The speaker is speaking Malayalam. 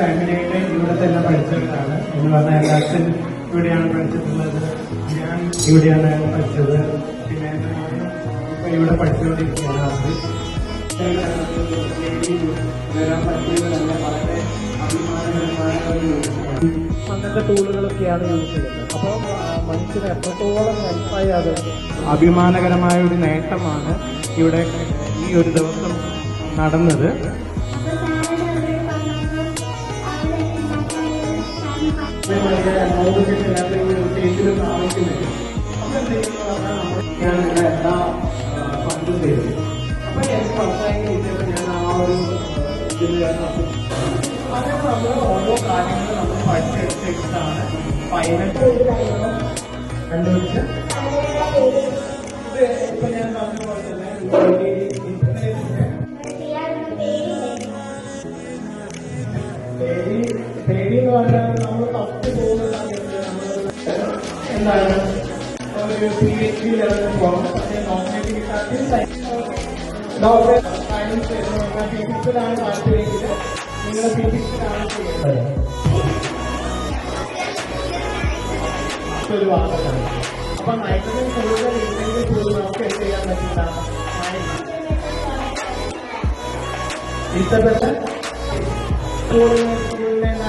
ഫാമിലിയുടെ ഇവിടെ തന്നെ പഠിച്ചവരാണ് എന്ന് പറഞ്ഞാൽ എന്റെ അച്ഛൻ ഇവിടെയാണ് പഠിച്ചിട്ടുള്ളത്. ഞാൻ ഇവിടെയാണ് പഠിച്ചത്. പിന്നെ ഇപ്പൊ ഇവിടെ പഠിച്ചുകൊണ്ടിരിക്കുകയാണ് അത്. വരാൻ അഭിമാനകരമായ ഒരു. അങ്ങനത്തെ ടൂളുകളൊക്കെയാണ് യൂസ് ചെയ്യുന്നത്. അപ്പോൾ മനുഷ്യന് എത്രത്തോളം ഹെൽപ്പായി അത് അഭിമാനകരമായ ഒരു നേട്ടമാണ് ഇവിടെ ഈ ഒരു ദിവസം നടന്നത്. ഞാൻ ഇവിടെ എല്ലാ പങ്കും ചെയ്തു അപ്പൊ എനിക്ക് കിട്ടിയപ്പോൾ ഞാൻ ആ ഒരു ഇതിൽ നമ്മൾ ഓരോ കാര്യങ്ങളും നമ്മൾ പഠിച്ചെടുത്തിട്ടാണ് പൈലറ്റ് കണ്ടുപിടിച്ച് ഇത് ഇപ്പൊ ഞാൻ പറഞ്ഞ പോലെ തന്നെ എന്ന് പറഞ്ഞാൽ നമ്മൾ തപ്പി പോകുന്ന സമയത്ത് നമ്മൾ എന്താണ് ഒരു പി എച്ച് ഡി ലെവലിൽ പോകണം പക്ഷേ കോമ്പറ്റേറ്റീവ് ഡോക്ടർ സയൻസ് ഫിസിക്സിലാണ് താല്പര്യമെങ്കിൽ നിങ്ങൾ ഫിസിക്സിലാണ് ചെയ്യേണ്ടത് ഒരു വാർത്തയാണ് അപ്പൊ നൈട്രജൻ കൂടുതൽ ഇല്ലെങ്കിൽ പോലും നമുക്ക് എന്ത് ചെയ്യാൻ പറ്റില്ല ഇഷ്ടപ്പെട്ട സ്കൂളിൽ സ്കൂളിലേതായിട്ടുള്ള